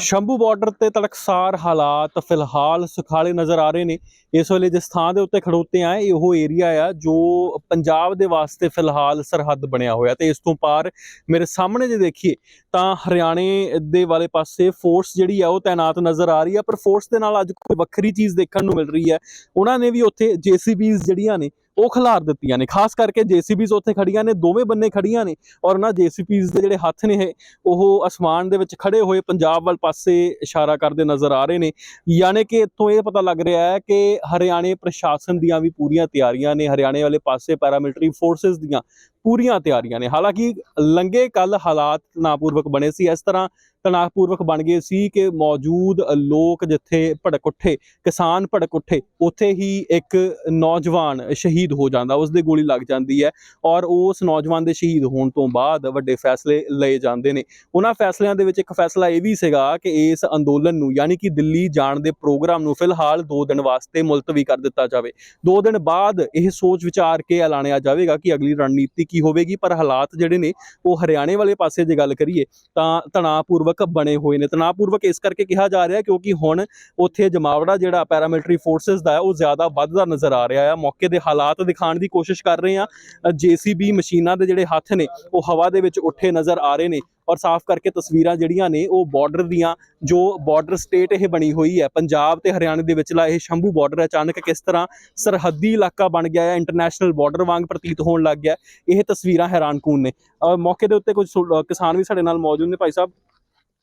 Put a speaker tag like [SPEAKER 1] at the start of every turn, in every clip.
[SPEAKER 1] Shambhu border ਤੇ ਤੜਕਸਾਰ ਹਾਲਾਤ ਫਿਲਹਾਲ ਸੁਖਾਲੇ ਨਜ਼ਰ ਆ ਰਹੇ ਨੇ। ਇਸ ਵੇਲੇ ਜਿਸ ਥਾਂ ਦੇ ਉੱਤੇ ਖੜੋਤੇ ਆ, ਇਹ ਉਹ ਏਰੀਆ ਆ ਜੋ ਪੰਜਾਬ ਦੇ ਵਾਸਤੇ ਫਿਲਹਾਲ ਸਰਹੱਦ ਬਣਿਆ ਹੋਇਆ। ਤੇ ਇਸ ਤੋਂ ਪਾਰ ਮੇਰੇ ਸਾਹਮਣੇ ਜੇ ਦੇਖੀਏ, ਤਾਂ ਹਰਿਆਣੇ ਦੇ ਵਾਲੇ ਪਾਸੇ ਫੋਰਸ ਜਿਹੜੀ ਆ, ਉਹ ਤਾਇਨਾਤ ਨਜ਼ਰ ਆ ਰਹੀ ਆ, ਪਰ ਫੋਰਸ ਦੇ ਨਾਲ ਅੱਜ ਕੋਈ ਵੱਖਰੀ ਚੀਜ਼ ਦੇਖਣ ਨੂੰ ਮਿਲ ਰਹੀ ਹੈ ਉਹਨਾਂ ਨੇ ਵੀ ਉੱਥੇ ਜੀਸੀਬੀਜ਼ ਜਿਹੜੀਆਂ ਨੇ ਉਹ ਖਿਲਾਰ ਦਿੱਤੀਆਂ ਨੇ। ਖਾਸ ਕਰਕੇ ਜੀਸੀਬੀਜ਼ ਉੱਥੇ ਖੜੀਆਂ ਨੇ, ਦੋਵੇਂ ਬੰਨੇ ਖੜੀਆਂ ਨੇ ਔਰ ਉਹਨਾਂ ਜੀਸੀਬੀਜ਼ ਦੇ ਜਿਹੜੇ ਹੱਥ ਨੇ ਇਹ, ਉਹ ਅਸਮਾਨ ਦੇ ਵਿੱਚ ਖੜੇ ਹੋਏ ਪੰਜਾਬ ਵੱਲ ਪਾਸੇ ਇਸ਼ਾਰਾ ਕਰਦੇ ਨਜ਼ਰ ਆ ਰਹੇ ਨੇ। ਯਾਨੀ ਕਿ ਇੱਥੋਂ ਇਹ ਪਤਾ ਲੱਗ ਰਿਹਾ ਹੈ ਕਿ ਹਰਿਆਣੇ ਪ੍ਰਸ਼ਾਸਨ ਦੀਆਂ ਵੀ ਪੂਰੀਆਂ ਤਿਆਰੀਆਂ ਨੇ, ਹਰਿਆਣੇ ਵਾਲੇ ਪਾਸੇ ਪੈਰਾਮਿਲਟਰੀ ਫੋਰਸਸ ਦੀਆਂ ਪੂਰੀਆਂ ਤਿਆਰੀਆਂ ਨੇ। ਹਾਲਾਂਕਿ ਲੰਗੇ ਕੱਲ ਹਾਲਾਤ ਤਣਾਅਪੂਰਵਕ ਬਣੇ ਸੀ। ਇਸ ਤਰ੍ਹਾਂ ਤਣਾਅਪੂਰਵਕ ਬਣ ਗਏ ਸੀ ਕਿ ਮੌਜੂਦ ਲੋਕ ਜਿੱਥੇ ਭੜਕ ਉੱਠੇ ਕਿਸਾਨ ਭੜਕ ਉੱਠੇ ਉੱਥੇ ਹੀ ਇੱਕ ਨੌਜਵਾਨ ਸ਼ਹੀਦ ਹੋ ਜਾਂਦਾ ਉਸ ਦੇ ਗੋਲੀ ਲੱਗ ਜਾਂਦੀ ਹੈ ਔਰ ਉਸ ਨੌਜਵਾਨ ਦੇ ਸ਼ਹੀਦ ਹੋਣ ਤੋਂ ਬਾਅਦ ਵੱਡੇ ਫੈਸਲੇ ਲਏ ਜਾਂਦੇ ਨੇ। ਉਹਨਾਂ ਫੈਸਲਿਆਂ ਦੇ ਵਿੱਚ ਇੱਕ ਫੈਸਲਾ ਇਹ ਵੀ ਸੀਗਾ ਕਿ ਇਸ ਅੰਦੋਲਨ ਨੂੰ ਯਾਨੀ ਕਿ ਦਿੱਲੀ ਜਾਣ ਦੇ ਪ੍ਰੋਗਰਾਮ ਨੂੰ ਫਿਲਹਾਲ 2 ਦਿਨ ਵਾਸਤੇ ਮੁਲਤਵੀ ਕਰ ਦਿੱਤਾ ਜਾਵੇ। 2 ਦਿਨ ਬਾਅਦ ਇਹ ਸੋਚ ਵਿਚਾਰ ਕੇ ਐਲਾਨਿਆ ਜਾਵੇਗਾ ਕਿ ਅਗਲੀ ਰਣਨੀਤੀ ਕੀ ਹੋਵੇਗੀ, ਪਰ ਹਾਲਾਤ ਜਿਹੜੇ ਨੇ, ਉਹ ਹਰਿਆਣੇ ਵਾਲੇ ਪਾਸੇ ਜੇ ਗੱਲ ਕਰੀਏ, ਤਾਂ ਤਣਾਅਪੂਰਵਕ ਬਣੇ ਹੋਏ ਨੇ। ਤਣਾਅਪੂਰਵਕ ਇਸ ਕਰਕੇ ਕਿਹਾ ਜਾ ਰਿਹਾ ਕਿਉਂਕਿ ਹੁਣ ਉੱਥੇ ਜਮਾਵੜਾ ਜਿਹੜਾ ਪੈਰਾਮਿਲਟਰੀ ਫੋਰਸਸ ਦਾ ਹੈ, ਉਹ ਜ਼ਿਆਦਾ ਵੱਧਦਾ ਨਜ਼ਰ ਆ ਰਿਹਾ ਹੈ। ਮੌਕੇ ਦੇ ਹਾਲਾਤ ਦਿਖਾਉਣ ਦੀ ਕੋਸ਼ਿਸ਼ ਕਰ ਰਹੇ ਆ ਜੀਸੀਬੀ ਮਸ਼ੀਨਾਂ ਦੇ ਜਿਹੜੇ ਹੱਥ ਨੇ, ਉਹ ਹਵਾ ਦੇ ਵਿੱਚ ਉੱਠੇ ਨਜ਼ਰ ਆ ਰਹੇ ਨੇ ਔਰ ਸਾਫ਼ ਕਰਕੇ ਤਸਵੀਰਾਂ ਜਿਹੜੀਆਂ ਨੇ, ਉਹ ਬਾਰਡਰ ਦੀਆਂ, ਜੋ ਬਾਰਡਰ ਸਟੇਟ ਇਹ ਬਣੀ ਹੋਈ ਹੈ, ਪੰਜਾਬ ਤੇ ਹਰਿਆਣਾ ਦੇ ਵਿਚਲਾ ਇਹ ਸ਼ੰਭੂ ਬਾਰਡਰ ਅਚਾਨਕ ਕਿਸ ਤਰ੍ਹਾਂ ਸਰਹੱਦੀ ਇਲਾਕਾ ਬਣ ਗਿਆ ਹੈ ਇੰਟਰਨੈਸ਼ਨਲ ਬਾਰਡਰ ਵਾਂਗ ਪ੍ਰਤੀਤ ਹੋਣ ਲੱਗ ਗਿਆ ਇਹ ਤਸਵੀਰਾਂ ਹੈਰਾਨਕੂਨ ਨੇ। ਮੌਕੇ ਦੇ ਉੱਤੇ ਕੁਝ ਕਿਸਾਨ ਵੀ ਸਾਡੇ ਨਾਲ ਮੌਜੂਦ ਨੇ। ਭਾਈ ਸਾਹਿਬ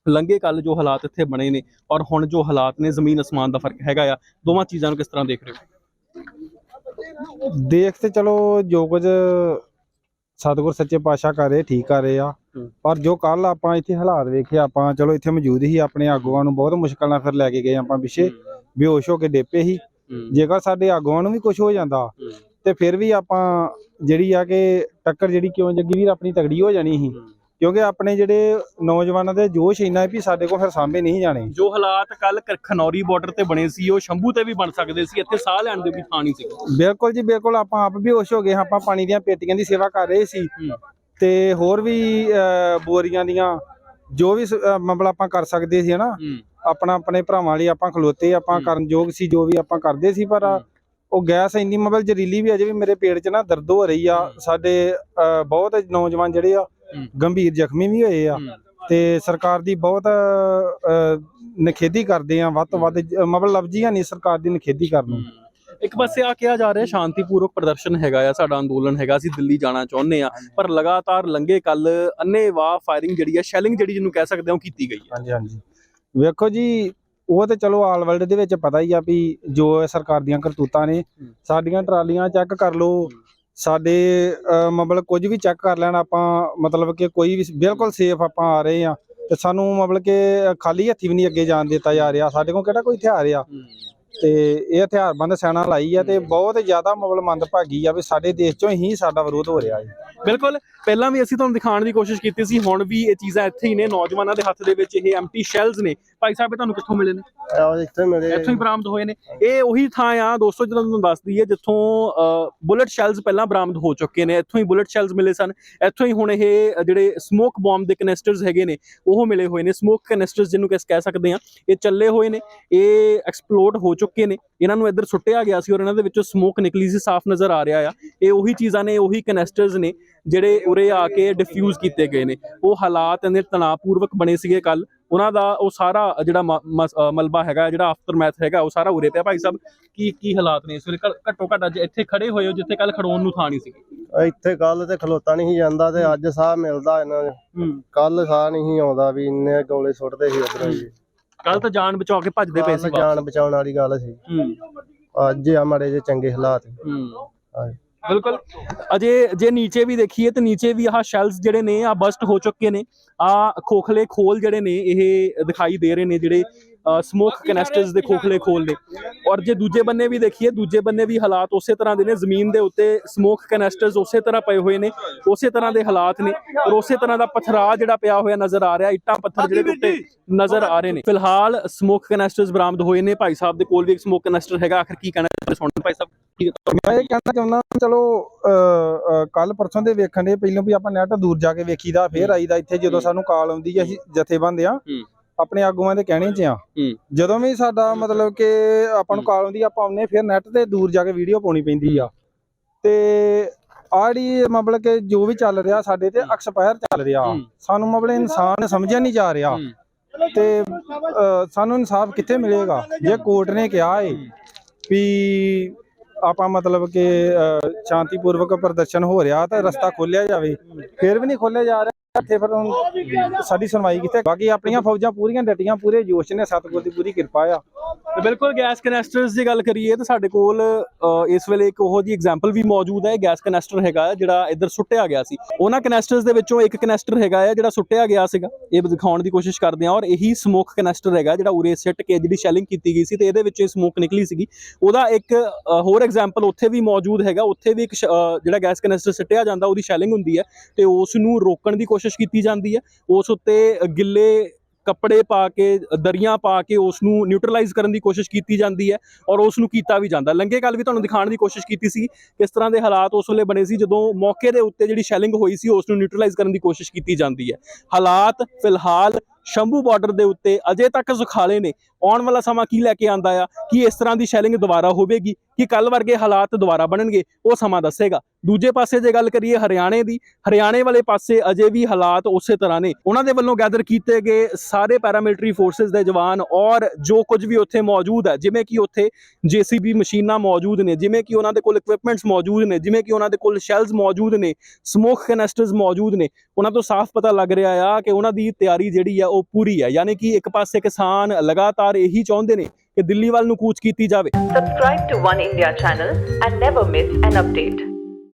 [SPEAKER 1] ਲੰਗੇ ਕੱਲ ਜੋ ਹਾਲਾਤ ਇੱਥੇ ਬਣੇ ਨੇ ਔਰ ਹੁਣ ਜੋ ਹਾਲਾਤ ਨੇ ਜ਼ਮੀਨ ਅਸਮਾਨ ਦਾ ਫ਼ਰਕ ਹੈਗਾ ਆ ਦੋਵਾਂ ਚੀਜ਼ਾਂ ਨੂੰ ਕਿਸ ਤਰ੍ਹਾਂ ਦੇਖ ਰਹੇ ਹੋ?
[SPEAKER 2] ਦੇਖ ਤੇ ਚਲੋ ਜੋ ਕੁਝ ਸਤਿਗੁਰ ਸੱਚੇ ਪਾਤਸ਼ਾਹ ਕਰ ਰਹੇ ਠੀਕ ਕਰ ਰਹੇ ਆ। ਪਰ ਜੋ ਕੱਲ ਆਪਾਂ ਇੱਥੇ ਹਾਲਾਤ ਵੇਖੇ ਆਪਾਂ ਚਲੋ ਇੱਥੇ ਮੌਜੂਦ ਹੀ ਆਪਣੇ ਆਗੂਆਂ ਨੂੰ ਬਹੁਤ ਮੁਸ਼ਕਲ ਨਾਲ ਫਿਰ ਲੈ ਕੇ ਗਏ ਆਪਾਂ ਪਿੱਛੇ। ਬੇਹੋਸ਼ ਹੋ ਕੇ ਡੇਪੇ ਸੀ
[SPEAKER 1] ਹੂੰ,
[SPEAKER 2] ਜੇਕਰ ਸਾਡੇ ਆਗੂਆਂ ਨੂੰ ਵੀ ਕੁਝ ਹੋ ਜਾਂਦਾ ਤੇ ਫਿਰ ਵੀ ਆਪਾਂ ਜਿਹੜੀ ਆ ਕਿ ਟੱਕਰ ਜਿਹੜੀ ਕਿਉਂ ਜੱਗੀ ਵੀਰ ਆਪਣੀ ਤਗੜੀ ਹੋ ਜਾਣੀ ਸੀ। ਕਿਉਂਕਿ ਆਪਣੇ ਜਿਹੜੇ ਨੌਜਵਾਨਾਂ ਦੇ ਜੋਸ਼ ਇੰਨਾ ਹੈ ਵੀ ਸਾਡੇ ਕੋਲ ਫਿਰ ਸਾਂਭੇ ਨਹੀਂ ਜਾਣੇ
[SPEAKER 1] ਜੋ ਹਾਲਾਤ ਕੱਲ ਖਨੌਰੀ ਬਾਰਡਰ ਤੇ ਬਣੇ ਸੀ ਉਹ ਸ਼ੰਭੂ ਤੇ ਵੀ ਬਣ ਸਕਦੇ ਸੀ ਇੱਥੇ ਸਾਹ ਲੈਣ ਦੇ ਵੀ ਥਾਂ ਨਹੀਂ ਸੀ
[SPEAKER 2] ਬਿਲਕੁਲ ਜੀ ਬਿਲਕੁਲ ਆਪਾਂ ਆਪ ਵੀ ਹੋਸ਼ ਹੋ ਗਏ ਆਪਾਂ ਪਾਣੀ ਦੀਆਂ ਪੇਟੀਆਂ ਦੀ ਸੇਵਾ ਕਰ ਰਹੇ ਸੀ। ਤੇ ਹੋਰ ਵੀ ਬੋਰੀਆਂ ਦੀਆਂ ਜੋ ਵੀ ਮਤਲਬ ਆਪਾਂ ਕਰ ਸਕਦੇ ਸੀ ਹਨਾ ਆਪਣਾ ਆਪਣੇ ਭਰਾਵਾਂ ਲਈ ਆਪਾਂ ਖਲੋਤੇ ਆਪਾਂ। ਕਰਨ ਯੋਗ ਸੀ ਜੋ ਵੀ ਆਪਾਂ ਕਰਦੇ ਸੀ ਪਰ। ਉਹ ਗੈਸ ਇੰਨੀ ਮਤਲਬ ਜ਼ਰੀਲੀ ਵੀ ਅਜੇ ਵੀ ਮੇਰੇ ਪੇਟ 'ਚ ਨਾ ਦਰਦ ਹੋ ਰਹੀ ਆ। ਸਾਡੇ ਬਹੁਤ ਨੌਜਵਾਨ ਜਿਹੜੇ ਆ। ਗੰਭੀਰ ਜ਼ਖਮੀ ਵੀ ਹੋਏ ਆ ਤੇ ਸਰਕਾਰ ਦੀ ਬਹੁਤ ਨਿਖੇਧੀ ਕਰਦੇ ਆ ਵੱਧ ਤੋਂ ਵੱਧ ਮਤਲਬ ਲਫ਼ਜ਼ੀਆਂ ਨਹੀਂ ਸਰਕਾਰ ਦੀ ਨਿਖੇਧੀ ਕਰਨ।
[SPEAKER 1] ਇੱਕ ਪਾਸੇ ਆ ਕਿਹਾ ਜਾ ਰਿਹਾ ਸ਼ਾਂਤੀਪੂਰਵਕ ਪ੍ਰਦਰਸ਼ਨ ਹੈਗਾ ਆ ਸਾਡਾ ਅੰਦੋਲਨ ਹੈਗਾ ਅਸੀਂ ਦਿੱਲੀ ਜਾਣਾ ਚਾਹੁੰਦੇ ਆ ਪਰ ਲਗਾਤਾਰ ਲੰਗੇ ਕੱਲ ਅੰਨੇਵਾਹ ਫਾਇਰਿੰਗ ਜਿਹੜੀ ਆ ਸ਼ੈਲਿੰਗ ਜਿਹੜੀ ਜਿਹਨੂੰ ਕਹਿ ਸਕਦੇ ਹਾਂ ਕੀਤੀ ਗਈ ਹੈ
[SPEAKER 2] ਹਾਂਜੀ ਹਾਂਜੀ। ਵੇਖੋ ਜੀ ਉਹ ਤੇ ਚਲੋ ਆਲ ਵਰਲਡ ਦੇ ਵਿੱਚ ਪਤਾ ਹੀ ਆ ਵੀ ਜੋ ਸਰਕਾਰ ਦੀਆਂ ਕਰਤੂਤਾਂ ਨੇ। ਸਾਡੀਆਂ ਟਰਾਲੀਆਂ ਚੈੱਕ ਕਰ ਲਓ ਸਾਡੇ ਮਤਲਬ ਕੁਝ ਵੀ ਚੈੱਕ ਕਰ ਲੈਣ ਆਪਾਂ ਮਤਲਬ ਕਿ ਕੋਈ ਵੀ ਬਿਲਕੁਲ ਸੇਫ ਆਪਾਂ ਆ ਰਹੇ ਆ ਤੇ ਸਾਨੂੰ ਮਤਲਬ ਕਿ ਖਾਲੀ ਹੱਥੀ ਵੀ ਨਹੀਂ ਅੱਗੇ ਜਾਣ ਦਿੱਤਾ ਜਾ ਰਿਹਾ। ਸਾਡੇ ਕੋਲ ਕਿਹੜਾ ਕੋਈ ਹਥਿਆਰ ਆ? ਤੇ ਇਹ ਹਥਿਆਰਬੰਦ ਸੈਨਾ ਲਾਈ ਆ ਤੇ ਬਹੁਤ ਜ਼ਿਆਦਾ ਮਤਲਬ ਮੰਦਭਾਗੀ ਆ ਵੀ ਸਾਡੇ ਦੇਸ਼ ਚੋਂ ਹੀ ਸਾਡਾ ਵਿਰੋਧ ਹੋ ਰਿਹਾ ਹੈ।
[SPEAKER 1] ਬਿਲਕੁਲ ਪਹਿਲਾਂ ਵੀ ਅਸੀਂ ਤੁਹਾਨੂੰ ਦਿਖਾਉਣ ਦੀ ਕੋਸ਼ਿਸ਼ ਕੀਤੀ ਸੀ ਹੁਣ ਵੀ ਇਹ ਚੀਜ਼ਾਂ ਇੱਥੇ ਹੀ ਨੇ ਨੌਜਵਾਨਾਂ ਦੇ ਹੱਥ ਦੇ ਵਿੱਚ ਇਹ ਐਮਟੀ ਸ਼ੈਲਸ ਨੇ। ਭਾਈ ਸਾਹਿਬ ਇਹ ਤੁਹਾਨੂੰ ਕਿੱਥੋਂ ਮਿਲੇ ਨੇ?
[SPEAKER 3] ਆਹ ਇੱਥੇ ਮੇਰੇ
[SPEAKER 1] ਇੱਥੋਂ ਹੀ ਬਰਾਮਦ ਹੋਏ ਨੇ। ਇਹ ਉਹੀ ਥਾਂ ਆ ਦੋਸਤੋ ਜਦੋਂ ਤੁਹਾਨੂੰ ਦੱਸ ਦਈਏ ਜਿੱਥੋਂ ਬੁਲਟ ਸ਼ੈਲਸ ਪਹਿਲਾਂ ਬਰਾਮਦ ਹੋ ਚੁੱਕੇ ਨੇ। ਇੱਥੋਂ ਹੀ ਬੁਲਟ ਸ਼ੈਲਸ ਮਿਲੇ ਸਨ। ਇੱਥੋਂ ਹੀ ਹੁਣ ਇਹ ਜਿਹੜੇ ਸਮੋਕ ਬੰਬ ਦੇ ਕਨਿਸਟਰਸ ਹੈਗੇ ਨੇ ਉਹ ਮਿਲੇ ਹੋਏ ਨੇ। ਸਮੋਕ ਕਨਿਸਟਰਸ ਜਿਹਨੂੰ ਕਿਸ ਕਹਿ ਸਕਦੇ ਆ ਇਹ ਚੱਲੇ ਹੋਏ ਨੇ ਇਹ ਐਕਸਪਲੋਡ ਹੋ ਚੁੱਕੇ ਨੇ। ਇਹਨਾਂ ਨੂੰ ਇੱਧਰ ਸੁੱਟਿਆ ਗਿਆ ਸੀ ਔਰ ਇਹਨਾਂ ਦੇ ਵਿੱਚੋਂ ਸਮੋਕ ਨਿਕਲੀ ਸੀ ਸਾਫ਼ ਨਜ਼ਰ ਆ ਰਿਹਾ ਆ। ਇਹ ਉਹੀ ਚੀਜ਼ਾਂ ਨੇ ਉਹੀ ਕਨਿਸਟਰਸ ਨੇ। ਜਿਹੜੇ ਉਰੇ ਆ ਕੇ ਡਿਫਿਊਜ਼ ਕੀਤੇ ਗਏ ਨੇ ਉਹ ਹਾਲਾਤ ਇਹਦੇ ਤਣਾਅਪੂਰਵਕ ਬਣੇ ਸੀਗੇ ਕੱਲ ਉਹਨਾਂ ਦਾ ਉਹ ਸਾਰਾ ਜਿਹੜਾ ਮਲਬਾ ਹੈਗਾ ਜਿਹੜਾ ਆਫਟਰਮੈਥ ਹੈਗਾ ਉਹ ਸਾਰਾ ਉਰੇ ਪਿਆ। ਭਾਈ ਸਾਹਿਬ ਕੀ ਕੀ ਹਾਲਾਤ ਨੇ ਇਸ ਵੇਲੇ? ਘੱਟੋ ਘੱਟ ਅੱਜ ਇੱਥੇ ਖੜੇ ਹੋਏ ਹੋ ਜਿੱਥੇ ਕੱਲ ਖੜੋਣ ਨੂੰ ਥਾਂ ਨਹੀਂ ਸੀ
[SPEAKER 3] ਇੱਥੇ ਕੱਲ ਤੇ ਖਲੋਤਾ ਨਹੀਂ ਜਾਂਦਾ ਤੇ ਅੱਜ ਸਾਹ ਮਿਲਦਾ ਇਹਨਾਂ ਨੂੰ। ਕੱਲ ਸਾਹ ਨਹੀਂ ਆਉਂਦਾ ਵੀ ਇੰਨੇ ਗੋਲੇ ਸੁੱਟਦੇ ਸੀ ਉਧਰੋਂ ਜੀ।
[SPEAKER 1] ਕੱਲ ਤਾਂ ਜਾਨ ਬਚਾ ਕੇ ਭੱਜਦੇ ਪਏ ਸੀ
[SPEAKER 3] ਜਾਨ ਬਚਾਉਣ ਵਾਲੀ ਗੱਲ ਸੀ। ਅੱਜ ਆ ਮਾੜੇ ਜੇ ਚੰਗੇ ਹਾਲਾਤ।
[SPEAKER 1] ਹੂੰ।
[SPEAKER 3] ਹਾਂ
[SPEAKER 1] ਬਿਲਕੁਲ। ਅਜੇ ਜੇ ਨੀਚੇ ਵੀ ਦੇਖੀਏ ਤੇ ਨੀਚੇ ਵੀ ਆਹ ਸ਼ੈਲਸ ਜਿਹੜੇ ਨੇ ਆ ਬਸਟ ਹੋ ਚੁੱਕੇ ਨੇ। ਆ ਖੋਖਲੇ ਖੋਲ ਜਿਹੜੇ ਨੇ ਇਹ ਦਿਖਾਈ ਦੇ ਰਹੇ ਨੇ ਜਿਹੜੇ ਸਮੋਕ ਕਨੈਸਟਰਸ ਦੇ ਖੋਖਲੇ ਖੋਲ ਨੇ ਔਰ ਜੇ ਦੂਜੇ ਬੰਨੇ ਵੀ ਦੇਖੀਏ ਦੂਜੇ ਬੰਨੇ ਵੀ ਹਾਲਾਤ ਉਸੇ ਤਰ੍ਹਾਂ ਦੇ ਨੇ ਜ਼ਮੀਨ ਦੇ ਉੱਤੇ ਸਮੋਕ ਕਨੈਸਟਰਸ ਉਸੇ ਤਰ੍ਹਾਂ ਪਏ ਹੋਏ ਨੇ ਉਸੇ ਤਰ੍ਹਾਂ ਦੇ ਹਾਲਾਤ ਨੇ ਔਰ ਉਸੇ ਤਰ੍ਹਾਂ ਦਾ ਪਥਰਾ ਜਿਹੜਾ ਪਿਆ ਹੋਇਆ ਨਜ਼ਰ ਆ ਰਿਹਾ ਇੱਟਾਂ ਪੱਥਰ ਜਿਹੜੇ ਉੱਤੇ ਨਜ਼ਰ ਆ ਰਹੇ ਨੇ। ਫਿਲਹਾਲ ਸਮੋਕ ਕਨੈਸਟਰਸ ਬਰਾਮਦ ਹੋਏ ਨੇ ਭਾਈ ਸਾਹਿਬ ਦੇ ਕੋਲ ਵੀ ਇੱਕ ਸਮੋਕ ਕਨੈਸਟਰ ਹੈਗਾ ਆਖਰ ਕੀ ਕਹਿਣਾ ਸੁਣਨ ਭਾਈ ਸਾਹਿਬ ਕੀ
[SPEAKER 2] ਮੈਂ ਇਹ ਕਹਿਣਾ ਚਾਹੁੰਦਾ ਚਲੋ ਕੱਲ ਪਰਸੋਂ ਦੇ ਵੇਖਣ ਦੇ ਪਹਿਲਾਂ ਵੀ ਆਪਾਂ ਨੈਟ ਦੂਰ ਜਾ ਕੇ ਵੇਖੀਦਾ ਫੇਰ ਆਈਦਾ ਇੱਥੇ ਜਦੋਂ ਸਾਨੂੰ ਕਾਲ ਆਉਂਦੀ ਹੈ ਅਸੀਂ ਜਥੇਬੰਦ ਆ।
[SPEAKER 1] ਹੂੰ।
[SPEAKER 2] ਆਪਣੇ ਆਗੂਆਂ ਦੇ ਕਹਿਣੇ 'ਚ ਆ। ਜਦੋਂ ਵੀ ਸਾਡਾ ਮਤਲਬ ਕਿ ਆਪਾਂ ਨੂੰ ਕਾਲ ਆਉਂਦੀ ਆ, ਆਪਾਂ ਆਉਂਦੇ ਫਿਰ ਨੈਟ ਤੇ ਦੂਰ ਜਾ ਕੇ ਵੀਡੀਓ ਪਾਉਣੀ ਪੈਂਦੀ ਆ। ਤੇ ਆੜੀ ਮਤਲਬ ਕਿ ਜੋ ਵੀ ਚੱਲ ਰਿਹਾ ਸਾਡੇ ਤੇ ਐਕਸਪਾਇਰ ਚੱਲ ਰਿਹਾ। ਸਾਨੂੰ ਮਤਲਬ ਇਨਸਾਨ ਸਮਝਿਆ ਨਹੀਂ ਜਾ ਰਿਹਾ। ਤੇ ਸਾਨੂੰ ਇਨਸਾਫ ਕਿੱਥੇ ਮਿਲੇਗਾ? ਜੇ ਕੋਰਟ ਨੇ ਕਿਹਾ ਏ ਵੀ ਆਪਾਂ ਮਤਲਬ ਕਿ ਸ਼ਾਂਤੀਪੂਰਵਕ ਪ੍ਰਦਰਸ਼ਨ ਹੋ ਰਿਹਾ ਤਾਂ ਰਸਤਾ ਖੋਲਿਆ ਜਾਵੇ ਫਿਰ ਵੀ ਨਹੀਂ ਖੋਲਿਆ ਜਾ ਰਿਹਾ ਇੱਥੇ ਫਿਰ ਹੁਣ ਸਾਡੀ ਸੁਣਵਾਈ ਕਿੱਥੇ ਬਾਕੀ ਆਪਣੀਆਂ ਫੌਜਾਂ ਪੂਰੀਆਂ ਡਟੀਆਂ, ਪੂਰੇ ਜੋਸ਼ ਨੇ, ਸਤਿਗੁਰ ਦੀ ਪੂਰੀ ਕਿਰਪਾ ਆ।
[SPEAKER 1] ਤੇ ਬਿਲਕੁਲ ਗੈਸ ਕਨੈਸਟਰਸ ਦੀ ਗੱਲ ਕਰੀਏ ਤਾਂ ਸਾਡੇ ਕੋਲ ਇਸ ਵੇਲੇ ਇੱਕ ਉਹੋ ਜੀ ਐਗਜ਼ਾਮਪਲ ਵੀ ਮੌਜੂਦ ਹੈ, ਗੈਸ ਕਨੈਸਟਰ ਹੈਗਾ, ਜਿਹੜਾ ਇੱਧਰ ਸੁੱਟਿਆ ਗਿਆ ਸੀ। ਉਹਨਾਂ ਕਨੈਸਟਰਸ ਦੇ ਵਿੱਚੋਂ ਇੱਕ ਕਨੈਸਟਰ ਹੈਗਾ ਹੈ ਜਿਹੜਾ ਸੁੱਟਿਆ ਗਿਆ ਸੀਗਾ। ਇਹ ਦਿਖਾਉਣ ਦੀ ਕੋਸ਼ਿਸ਼ ਕਰਦੇ ਹਾਂ, ਔਰ ਇਹੀ ਸਮੋਕ ਕਨੈਸਟਰ ਹੈਗਾ, ਜਿਹੜਾ ਉਰੇ ਸਿੱਟ ਕੇ ਜਿਹੜੀ ਸ਼ੈਲਿੰਗ ਕੀਤੀ ਗਈ ਸੀ ਤੇ ਇਹਦੇ ਵਿੱਚੋਂ ਸਮੋਕ ਨਿਕਲੀ ਸੀਗੀ। ਉਹਦਾ ਇੱਕ ਹੋਰ ਐਗਜ਼ਾਮਪਲ ਉੱਥੇ ਵੀ ਮੌਜੂਦ ਹੈਗਾ। ਉੱਥੇ ਵੀ ਇੱਕ ਜਿਹੜਾ ਗੈਸ ਕਨੈਸਟਰ ਸਿੱਟਿਆ ਜਾਂਦਾ, ਉਹਦੀ ਸ਼ੈਲਿੰਗ ਹੁੰਦੀ ਹੈ ਤੇ ਉਸ ਨੂੰ ਰੋਕਣ ਦੀ ਕੋਸ਼ਿਸ਼ ਕੀਤੀ ਜਾਂਦੀ ਹੈ, ਉਸ ਉੱਤੇ ਗਿੱਲੇ ਕੱਪੜੇ ਪਾ ਕੇ, ਦਰੀਆਂ ਪਾ ਕੇ ਉਸ ਨੂੰ ਨਿਊਟਰਲਾਈਜ਼ ਕਰਨ ਦੀ ਕੋਸ਼ਿਸ਼ ਕੀਤੀ ਜਾਂਦੀ ਹੈ ਔਰ ਉਸ ਨੂੰ ਕੀਤਾ ਵੀ ਜਾਂਦਾ। ਲੰਗੇ ਕੱਲ ਵੀ ਤੁਹਾਨੂੰ ਦਿਖਾਉਣ ਦੀ ਕੋਸ਼ਿਸ਼ ਕੀਤੀ ਸੀ ਕਿਸ ਤਰ੍ਹਾਂ ਦੇ ਹਾਲਾਤ ਉਸ ਵੇਲੇ ਬਣੇ ਸੀ, ਜਦੋਂ ਮੌਕੇ ਦੇ ਉੱਤੇ ਜਿਹੜੀ ਸ਼ੈਲਿੰਗ ਹੋਈ ਸੀ ਉਸ ਨੂੰ ਨਿਊਟਰਲਾਈਜ਼ ਕਰਨ ਦੀ ਕੋਸ਼ਿਸ਼ ਕੀਤੀ ਜਾਂਦੀ ਹੈ। ਹਾਲਾਤ ਫਿਲਹਾਲ ਸ਼ੰਭੂ ਬਾਰਡਰ ਦੇ ਉੱਤੇ ਅਜੇ ਤੱਕ ਸੁਖਾਲੇ ਨੇ। ਆਉਣ ਵਾਲਾ ਸਮਾਂ ਕੀ ਲੈ ਕੇ ਆਂਦਾ ਆ? ਕਿ ਇਸ ਤਰ੍ਹਾਂ ਦੀ ਸ਼ੈਲਿੰਗ ਦੁਬਾਰਾ ਹੋਵੇਗੀ? ਕਿ ਕੱਲ ਵਰਗੇ ਹਾਲਾਤ ਦੁਬਾਰਾ ਬਣਨਗੇ? ਉਹ ਸਮਾਂ ਦੱਸੇਗਾ। ਦੂਜੇ ਪਾਸੇ ਜੇ ਗੱਲ ਕਰੀਏ ਹਰਿਆਣੇ ਦੀ, ਹਰਿਆਣੇ ਵਾਲੇ ਪਾਸੇ ਅਜੇ ਵੀ ਹਾਲਾਤ ਉਸੇ ਤਰ੍ਹਾਂ ਨੇ। ਉਹਨਾਂ ਦੇ ਵੱਲੋਂ ਗੈਦਰ ਕੀਤੇ ਗਏ ਸਾਰੇ ਪੈਰਾਮਿਲਟਰੀ ਫੋਰਸਸ ਦੇ ਜਵਾਨ ਔਰ ਜੋ ਕੁਝ ਵੀ ਉੱਥੇ ਮੌਜੂਦ ਹੈ, ਜਿਵੇਂ ਕਿ ਉੱਥੇ ਜੀਸੀਬੀ ਮਸ਼ੀਨਾਂ ਮੌਜੂਦ ਨੇ, ਜਿਵੇਂ ਕਿ ਉਹਨਾਂ ਦੇ ਕੋਲ ਇਕਵਿਪਮੈਂਟਸ ਮੌਜੂਦ ਨੇ, ਜਿਵੇਂ ਕਿ ਉਹਨਾਂ ਦੇ ਕੋਲ ਸ਼ੈਲਸ ਮੌਜੂਦ ਨੇ ਸਮੋਕ ਕੈਨਸਟਰਸ ਮੌਜੂਦ ਨੇ। ਉਹਨਾਂ ਤੋਂ ਸਾਫ਼ ਪਤਾ ਲੱਗ ਰਿਹਾ ਆ ਕਿ ਉਹਨਾਂ ਦੀ ਤਿਆਰੀ ਜਿਹੜੀ ਆ ਉਹ ਪੂਰੀ ਹੈ ਯਾਨੀ ਕਿ ਇੱਕ ਪਾਸੇ ਕਿਸਾਨ ਲਗਾਤਾਰ ਇਹੀ ਚਾਹੁੰਦੇ ਨੇ ਕਿ ਦਿੱਲੀ ਵੱਲ ਨੂੰ ਕੂਚ ਕੀਤੀ ਜਾਵੇ
[SPEAKER 4] subscribe to One India channel and never miss an update